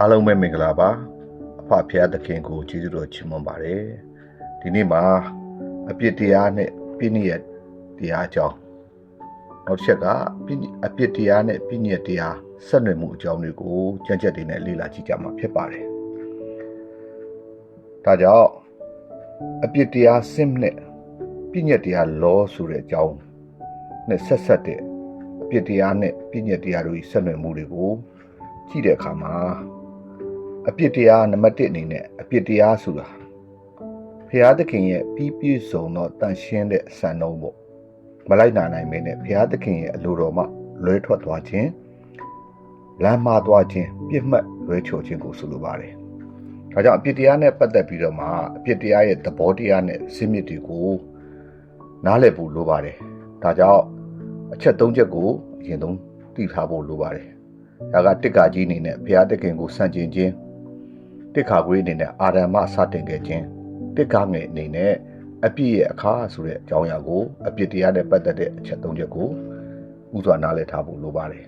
အားလုံးပဲမင်္ဂလာပါအဖဖျားသခင်ကိုကျေးဇူးတော်ချီးမွမ်းပါတယ်ဒီနေ့မှာအပြစ်တရားနဲ့ပြည့်ညက်တရားအကြောင်းနောက်တစ်ချက်ကပြည့်အပြစ်တရားနဲ့ပြည့်ညက်တရားဆက်နွယ်မှုအကြောင်းတွေကိုကြံ့ကြက်တွေနဲ့လေ့လာကြည့်ကြမှာဖြစ်ပါတယ်ဒါကြောင့်အပြစ်တရားစင်နဲ့ပြည့်ညက်တရားလောဆိုတဲ့အကြောင်းနဲ့ဆက်ဆက်တဲ့အပြစ်တရားနဲ့ပြည့်ညက်တရားတို့ဆက်နွယ်မှုတွေကို ကြည့်တဲ့အခါမှာအပြစ်တရားနံပါတ်1အနေနဲ့အပြစ်တရားဆိုတာဖျားသခင်ရဲ့ပြီးပြည့်စုံသောတန်ရှင်းတဲ့စံနှုန်းပေါ့မလိုက်နာနိုင်မင်းနဲ့ဖျားသခင်ရဲ့အလိုတော်မှလွဲထွက်သွားခြင်းလမ်းမှားသွားခြင်းပြစ်မှတ်လွဲချော်ခြင်းကိုဆိုလိုပါတယ်။ဒါကြောင့်အပြစ်တရားနဲ့ပတ်သက်ပြီးတော့မှအပြစ်တရားရဲ့သဘောတရားနဲ့စင်မြစ်တွေကိုနားလည်ဖို့လိုပါတယ်။ဒါကြောင့်အချက်၃ချက်ကိုအရင်ဆုံးသိထားဖို့လိုပါတယ်။ ဒါကတစ်ကာကြီးအနေနဲ့ဘုရားသခင်ကိုစံကျင်ခြင်းတစ်ခါခွေးအနေနဲ့အာရမစတင်ခဲ့ခြင်းတစ်ကားငယ်အနေနဲ့အပြစ်ရဲ့အခါဆိုတဲ့အကြောင်းအရာကိုအပြစ်တရားနဲ့ပတ်သက်တဲ့အချက်၃ချက်ကိုဥစွာနားလည်ထားဖို့လိုပါတယ်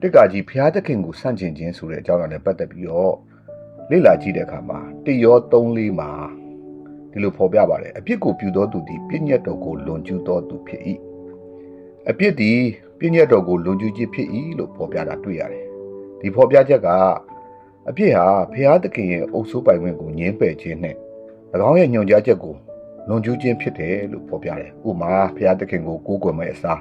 တစ်ကာကြီးဘုရားသခင်ကိုစံကျင်ခြင်းဆိုတဲ့အကြောင်းအရာနဲ့ပတ်သက်ပြီးတော့လေ့လာကြည့်တဲ့အခါမှာတရော၃လေးမှာဒီလိုဖော်ပြပါတယ်အပြစ်ကိုပြုသောသူသည်ပြည့်ညတ်တော်ကိုလွန်ကျူးသောသူဖြစ်၏အပြစ်သည် ပြည့်ညတ်တော်ကိုလွန်ကျူးခြင်းဖြစ်၏လို့ဖော်ပြတာတွေ့ရတယ်ဒီဖော်ပြချက်ကအပြစ်ဟာဖျားသခင်ရဲ့အုပ်စိုးပိုင်ခွင့်ကိုညှင်းပယ်ခြင်းနဲ့၎င်းရဲ့ညွှန်ကြားချက်ကိုလွန်ကျူးခြင်းဖြစ်တယ်လို့ဖော်ပြတယ်။ဥပမာဖျားသခင်ကိုကိုးကွယ်မဲ့အစား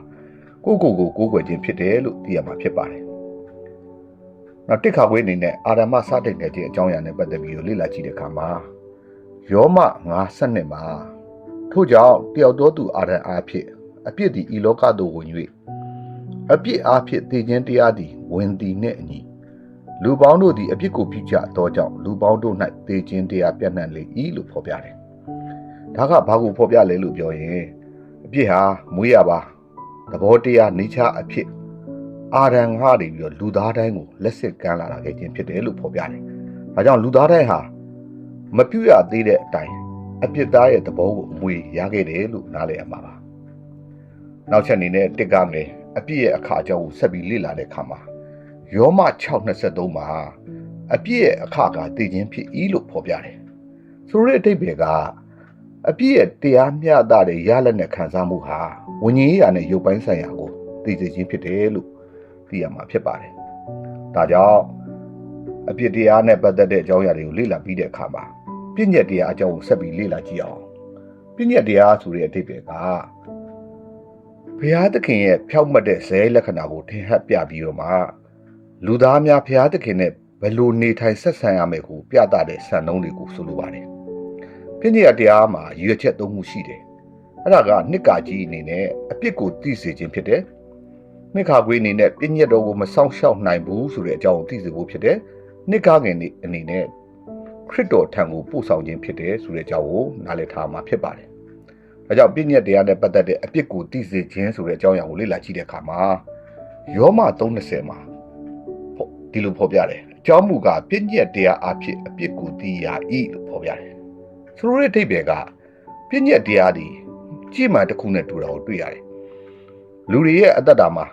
ကိုကိုကိုကိုးကွယ်ခြင်းဖြစ်တယ်လို့သိရမှာဖြစ်ပါတယ်။နောက်တစ်ခါခွေးအနေနဲ့အာရမစတင်ခဲ့ခြင်းအကြောင်းအရာနဲ့ပတ်သက်ပြီးလေ့လာကြည့်တဲ့အခါမှာယောမ9:7မှာထို့ကြောင့်တယောက်တော်သူအာရန်အားဖြင့်အပြစ်သည်ဤလောကသို့ဝင်၍ အပြစ်အားဖြင့်တည်ခြင်းတရားသည်ဝင်သည်နှင့်အညီလူပေါင်းတို့သည်အပြစ်ကိုပြုကြသောကြောင့်လူပေါင်းတို့၌သေခြင်းတရားပြန့်နှံ့လေ၏လို့ဖော်ပြတယ်။ဒါကဘာကိုဖော်ပြလဲလို့ပြောရင်အပြစ်ဟာမွေးရပါသဘောတရားနေချအဖြစ်အာရန်ငါတွေပြီးတော့လူသားတိုင်းကိုလက်စစ်ကမ်းလာတာခဲ့ခြင်းဖြစ်တယ်လို့ဖော်ပြတယ်။ဒါကြောင့်လူသားတိုင်းဟာမပြုတ်ရသေးတဲ့အတိုင်းအပြစ်သားရဲ့သဘောကိုအမွေရခဲ့တယ်လို့နားလည်ရမှာပါ။နောက်ချက်အနေနဲ့တစ်ကငယ် အပြစ်ရဲ့အခါအကြောင်းကိုဆက်ပြီးလေ့လာတဲ့အခါမှာယောမ6:23မှာအပြည့်ရဲ့အခါကတည်ခြင်းဖြစ်၏လို့ဖော်ပြတယ်။ဆိုတဲ့အတိတ်ပဲကအပြည့်ရဲ့တရားမျှတတဲ့ရလက်နဲ့ခံစားမှုဟာဝิญဉ်ရာနဲ့ရုပ်ပိုင်းဆိုင်ရာကိုတည်စေခြင်းဖြစ်တယ်လို့သိရမှာဖြစ်ပါတယ်။ဒါကြောင့်အပြစ်တရားနဲ့ပတ်သက်တဲ့အကြောင်းအရာတွေကိုလေ့လာပြီးတဲ့အခါမှာပြည့်ညက်တရားအကြောင်းကိုဆက်ပြီးလေ့လာကြည့်အောင်။ပြည့်ညက်တရားဆိုတဲ့အတိတ်ပဲက ဘုရားသခင်ရဲ့ဖြောက်မှတ်တဲ့ဇဲလက္ခဏာကိုထင်ဟပ်ပြပြီးတော့မှလူသားများဖျားသခင်နဲ့ဘယ်လိုနေထိုင်ဆက်ဆံရမယ်ကိုပြသတဲ့စံနှုန်းတွေကိုဆိုလိုပါတယ်။ပြည့်ညတ်တရားမှာရွေချက်သုံးမှုရှိတယ်။အဲ့ဒါကနှစ်ကာကြီးအနေနဲ့အပြစ်ကိုသိစေခြင်းဖြစ်တယ်။နှစ်ခါခွေးအနေနဲ့ပြည့်ညတ်တော်ကိုမဆောင်ရှောက်နိုင်ဘူးဆိုတဲ့အကြောင်းကိုသိစေဖို့ဖြစ်တယ်။နှစ်ကားငယ်အနေနဲ့ခရစ်တော်ထံကိုပို့ဆောင်ခြင်းဖြစ်တယ်ဆိုတဲ့အကြောင်းကိုနားလည်ထားမှာဖြစ်ပါတယ်။ ဒါကြောင့်ပြည့်ညတ်တရားနဲ့ပတ်သက်တဲ့အပြစ်ကိုသိစေခြင်းဆိုတဲ့အကြောင်းအရာကိုလေ့လာကြည့်တဲ့အခါမှာယောမ3:30မှာဒီလိုဖော်ပြတယ်အကြောင်းမူကားပြည့်ညက်တရားအဖြစ်အပြစ်ကိုသိရ၏လို့ဖော်ပြတယ်ဆိုလိုတဲ့အဓိပ္ပာယ်ကပြည့်ညက်တရားဒီကြည်မှန်တစ်ခုနဲ့တူတာကိုတွေ့ရတယ်လူတွေရဲ့အသက်တာမှာ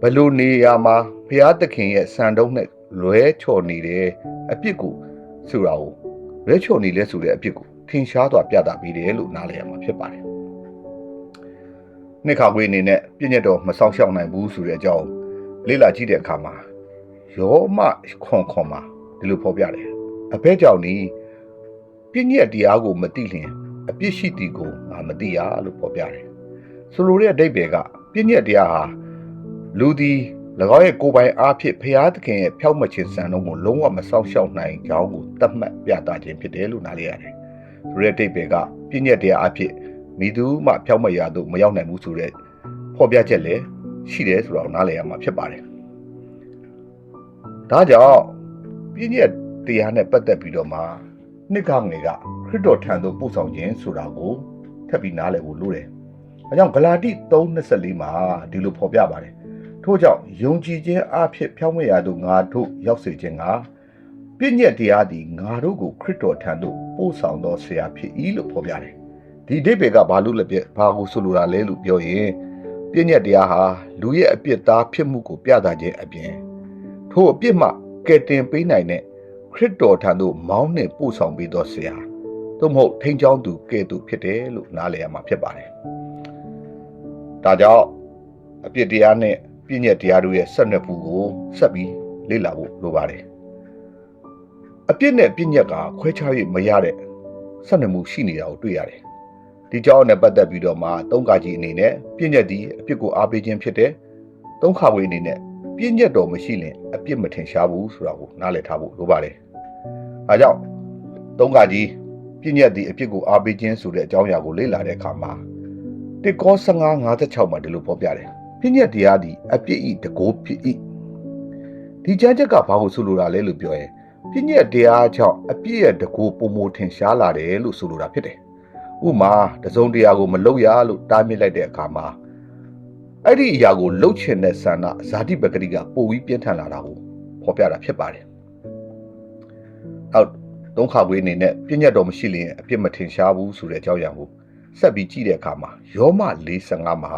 ဘယ်လိုနေရာမှာဘုရားသခင်ရဲ့စံတုံးနဲ့လွဲချော်နေတယ်အပြစ်ကိုဆိုတာကိုလွဲချော်နေလဲဆိုတဲ့အပြစ်ကို ထင်ရှားစွာပြသပေးတယ်လို့နားလည်ရမှာဖြစ်ပါတယ်နှစ်ခါခွေးအနေနဲ့ပြည့်ညက်တော်မဆောင်ရှောက်နိုင်ဘူးဆိုတဲ့အကြောင်းလေ့လာကြည့်တဲ့အခါမှာယောမခွန်ခွန်မှာဒီလိုဖော်ပြတယ်အဘဲကြောင့်နီးပြည့်ညက်တရားကိုမသိလျင်အပြစ်ရှိသည်ကိုငါမသိရလို့ဖော်ပြတယ်ဆိုလိုတဲ့အဓိပ္ပာယ်ကပြည့်ညက်တရားဟာလူသည်၎င်းရဲ့ကိုယ်ပိုင်အားဖြင့်ဖျားသခင်ရဲ့ဖြောက်မခြင်းစံတော်ကိုလုံးဝမဆောက်ရှောက်နိုင်ကြောင်းကိုသတ်မှတ်ပြသခြင်းဖြစ်တယ်လို့နားလည်ရတယ် ဆိုတဲ့အဓိပ္ပာယ်ကပြည့်ညက်တရားအဖြစ်မိသူမှဖြောက်မရသို့မရောက်နိုင်ဘူးဆိုတဲ့ဖော်ပြချက်လည်းရှိတယ်ဆိုတော့နားလည်ရမှာဖြစ်ပါတယ်ဒါကြောင့်ပြည့်ညက်တရားနဲ့ပတ်သက်ပြီးတော့မှနှစ်ကငယ်ကခရစ်တော်ထံသို့ပို့ဆောင်ခြင်းဆိုတာကိုထပ်ပြီးနားလည်ဖို့လိုတယ်။အဲကြောင့်ဂလာတိ3:24မှာဒီလိုဖော်ပြပါတယ်။ထို့ကြောင့်ယုံကြည်ခြင်းအဖြစ်ဖြောင်းမရသို့ငါတို့ရောက်စေခြင်းက ပြည့်ညက်တရားသည်ငါတို့ကိုခရစ်တော်ထံသို့ပို့ဆောင်သောဆရာဖြစ်၏လို့ဖော်ပြတယ်။ဒီဒိဗေကဘာလို့လဲပြဘာကိုဆိုလိုတာလဲလို့ပြောရင်ပြည့်ညက်တရားဟာလူရဲ့အပြစ်သားဖြစ်မှုကိုပြသခြင်းအပြင်ထိုအပြစ်မှကယ်တင်ပေးနိုင်တဲ့ခရစ်တော်ထံသို့မောင်းနှင်ပို့ဆောင်ပေးသောဆရာသို့မဟုတ်ထိန်ချောင်းသူကဲ့သို့ဖြစ်တယ်လို့နားလည်ရမှာဖြစ်ပါတယ်။ဒါကြောင့်အပြစ်တရားနဲ့ပြည့်ညက်တရားတို့ရဲ့ဆက်နွယ်မှုကိုဆက်ပြီးလေ့လာဖို့လိုပါတယ်။ အပြစ်နဲ့ပြည့်ညက်ကခွဲခြား၍မရတဲ့ဆက်နွယ်မှုရှိနေတာကိုတွေ့ရတယ်။ဒီကြောင့်နဲ့ပတ်သက်ပြီးတော့မှသုံးကားကြီးအနေနဲ့ပြည့်ညက်သည်အပြစ်ကိုအားပေးခြင်းဖြစ်တဲ့သုံးခါဝေးအနေနဲ့ပြည့်ညက်တော်မရှိရင်အပြစ်မထင်ရှားဘူးဆိုတာကိုနားလည်ထားဖို့လိုပါတယ်။ဒါကြောင့်သုံးကားကြီးပြည့်ညက်သည်အပြစ်ကိုအားပေးခြင်းဆိုတဲ့အကြောင်းအရာကိုလေ့လာတဲ့အခါမှာတစ်ကော15 56မှာဒီလိုဖော်ပြတယ်။ပြည့်ညက်တရားသည်အပြစ်ဤတကိုးဖြစ်၏ဒီကြမ်းချက်ကဘာကိုဆိုလိုတာလဲလို့ပြောရင် ပြည့်ညက်တရားကြောင့်အပြစ်ရဲ့တကိုးပုံမထင်ရှားလာတယ်လို့ဆိုလိုတာဖြစ်တယ်။ဥပမာတစုံတရာကိုမလုပ်ရလို့တားမြစ်လိုက်တဲ့အခါမှာအဲ့ဒီအရာကိုလှုပ်ချင်တဲ့ဆန္ဒဇာတိပဂတိကပိုပြီးပြင်းထန်လာတာကိုဖော်ပြတာဖြစ်ပါတယ်။နောက်သုံးခါဝေးအနေနဲ့ပြည့်ညတ်တော်မရှိလျင်အပြစ်မထင်ရှားဘူးဆိုတဲ့အကြောင်းအရာကိုဆက်ပြီးကြည့်တဲ့အခါမှာယောမ45မှာ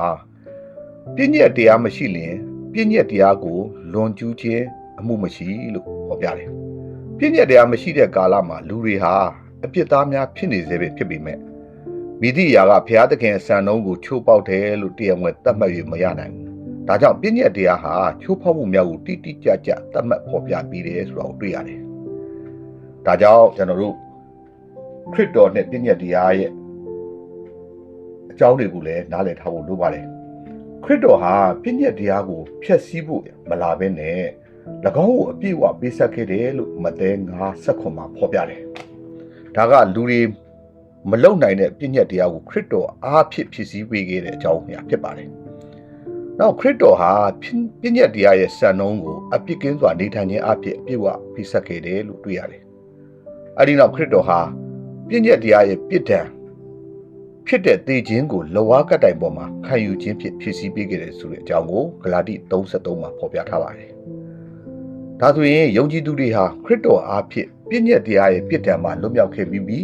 ပြည့်ညတ်တရားမရှိလျင်ပြည့်ညတ်တရားကိုလွန်ကျူးခြင်းအမှုမရှိလို့ဖော်ပြတယ်။ ပြည့်ညတ်တရားမရှိတဲ့ကာလမှာလူတွေဟာအပြစ်သားများဖြစ်နေစေပဲဖြစ်ပေမဲ့မိသည့်အရာကဘုရားသခင်အစံနှုန်းကိုချိုးပေါက်တယ်လို့တရားဝင်သတ်မှတ်၍မရနိုင်ဘူး။ဒါကြောင့်ပြည့်ညတ်တရားဟာချိုးဖောက်မှုများကိုတိတိကျကျသတ်မှတ်ဖော်ပြပြီးတယ်ဆိုတာကိုတွေ့ရတယ်။ဒါကြောင့်ကျွန်တော်တို့ခရစ်တော်နဲ့ပြည့်ညတ်တရားရဲ့အကြောင်းတွေကိုလည်းနားလည်ထားဖို့လိုပါတယ်။ခရစ်တော်ဟာပြည့်ညတ်တရားကိုဖျက်ဆီးဖို့မလာဘဲနဲ့၎ င်းကိုအပြည့်အဝပေးဆက်ခဲ့တယ်လို့မဿဲ9ဆက်ခွန်မှာဖော်ပြတယ်။ဒါကလူတွေမလုံနိုင်တဲ့ပြည့်ညတ်တရားကိုခရစ်တော်အားဖြင့်ဖြစ်စည်းပေးခဲ့တဲ့အကြောင်းအရာဖြစ်ပါတယ်။နောက်ခရစ်တော်ဟာပြည့်ညတ်တရားရဲ့စံနှုန်းကိုအပြစ်ကင်းစွာနေထိုင်ခြင်းအဖြစ်အပြည့်အဝပေးဆက်ခဲ့တယ်လို့တွေ့ရတယ်။အဲဒီနောက်ခရစ်တော်ဟာပြည့်ညတ်တရားရဲ့ပြစ်ဒဏ်ဖြစ်တဲ့သေခြင်းကိုလဝါကတိုင်ပေါ်မှာခံယူခြင်းဖြစ်ဖြစ်စည်းပေးခဲ့တယ်ဆိုတဲ့အကြောင်းကိုဂလာတိ33မှာဖော်ပြထားပါတယ်။ ဒါဆိုရင်ယုံကြည်သူတွေဟာခရစ်တော်အားဖြင့်ပြည့်ညတ်တရားရဲ့ပြစ်ဒဏ်မှလွတ်မြောက်ခဲ့ပြီးပြီ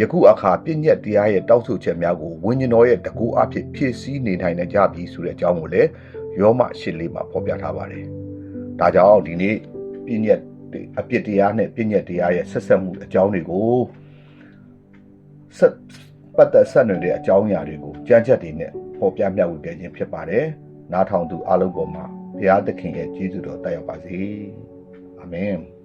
ယခုအခါပြည့်ညတ်တရားရဲ့တောက်ဆိုချက်များကိုဝိညာဉ်တော်ရဲ့တကူအဖြစ်ဖြည့်ဆည်းနေထိုင်နေကြပြီဆိုတဲ့အကြောင်းကိုလည်းယောမရှစ်လေးမှာဖော်ပြထားပါတယ်။ဒါကြောင့်ဒီနေ့ပြည့်ညတ်အပြစ်တရားနဲ့ပြည့်ညတ်တရားရဲ့ဆက်ဆက်မှုအကြောင်းတွေကိုဆက်ပတ်သက်ဆက်နွယ်တဲ့အကြောင်းအရာတွေကိုကြမ်းချက်တွေနဲ့ပေါ်ပြမျှဝေခဲ့ခြင်းဖြစ်ပါတယ်။နားထောင်သူအလုံးပေါ်မှာ ဘုရားသခင်ရဲ့ကျေးဇူးတော်တက်ရောက်ပါစေ။အာမင်။